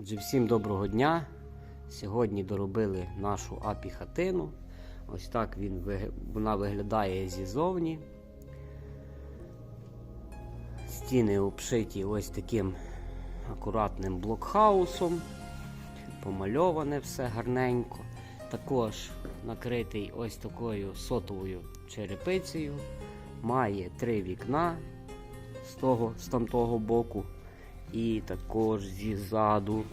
Отже, всім доброго дня. Сьогодні доробили нашу апі-хатину. Ось так він, вона виглядає зізовні. Стіни обшиті ось таким акуратним блокхаусом. Помальоване все гарненько. Також накритий ось такою сотовою черепицею. Має три вікна з того, з тамтого боку. І також зізаду.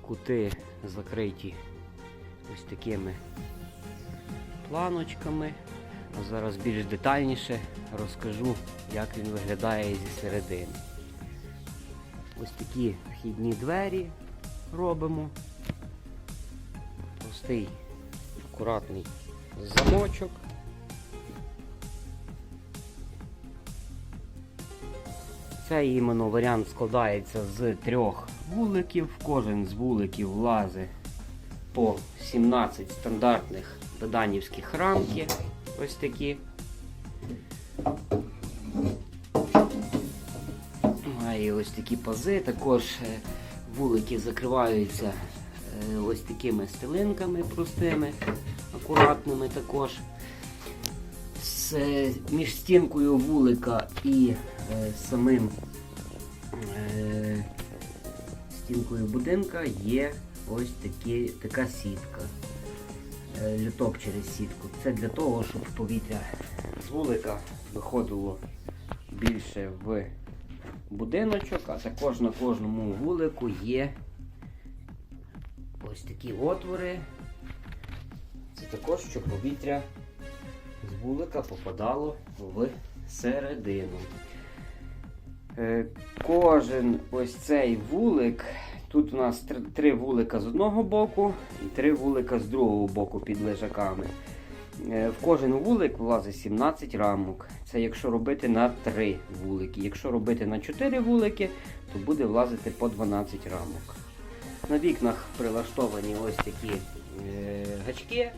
Кути закриті ось такими планочками. А зараз більш детальніше розкажу, як він виглядає зі середини. Ось такі вхідні двері робимо. Простий, акуратний замочок. Цей іменно варіант складається з трьох вуликів. Кожен з вуликів влазить по 17 стандартних доданівських рамки. Ось такі. Має ось такі пази. Також е, вулики закриваються е, ось такими стелинками простими, акуратними також. З, е, між стінкою вулика і е, самим е, стінкою будинка є ось такі, така сітка. Е, люток через сітку. Це для того, щоб повітря з вулика виходило більше в будиночок, а також на кожному вулику є ось такі отвори. Це також, щоб повітря з вулика попадало в середину. Е, Кожен ось цей вулик, тут у нас тр- три вулика з одного боку і три вулика з другого боку під лежаками. Е, В кожен вулик влазить 17 рамок. Це якщо робити на 3 вулики. Якщо робити на 4 вулики, то буде влазити по 12 рамок. На вікнах прилаштовані ось такі е, гачки.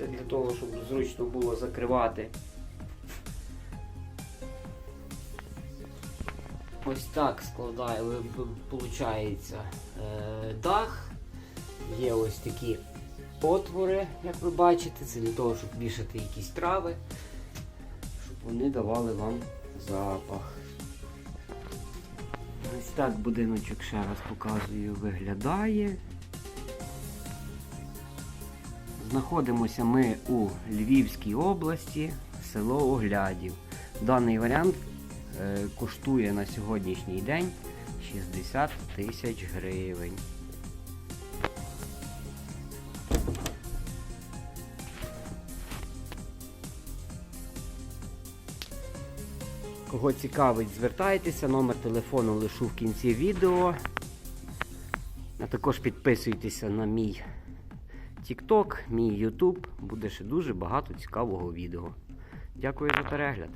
Це для того, щоб зручно було закривати. Ось так складає, виходить дах. Є ось такі отвори, як ви бачите, це для того, щоб вішати якісь трави, щоб вони давали вам запах. Ось так будиночок ще раз показую, виглядає. Знаходимося ми у Львівській області, село Оглядів. Даний варіант е, коштує на сьогоднішній день 60 тисяч гривень. Кого цікавить, звертайтеся, номер телефону лишу в кінці відео. А також підписуйтеся на мій TikTok, мій YouTube. Буде ще дуже багато цікавого відео. Дякую за перегляд.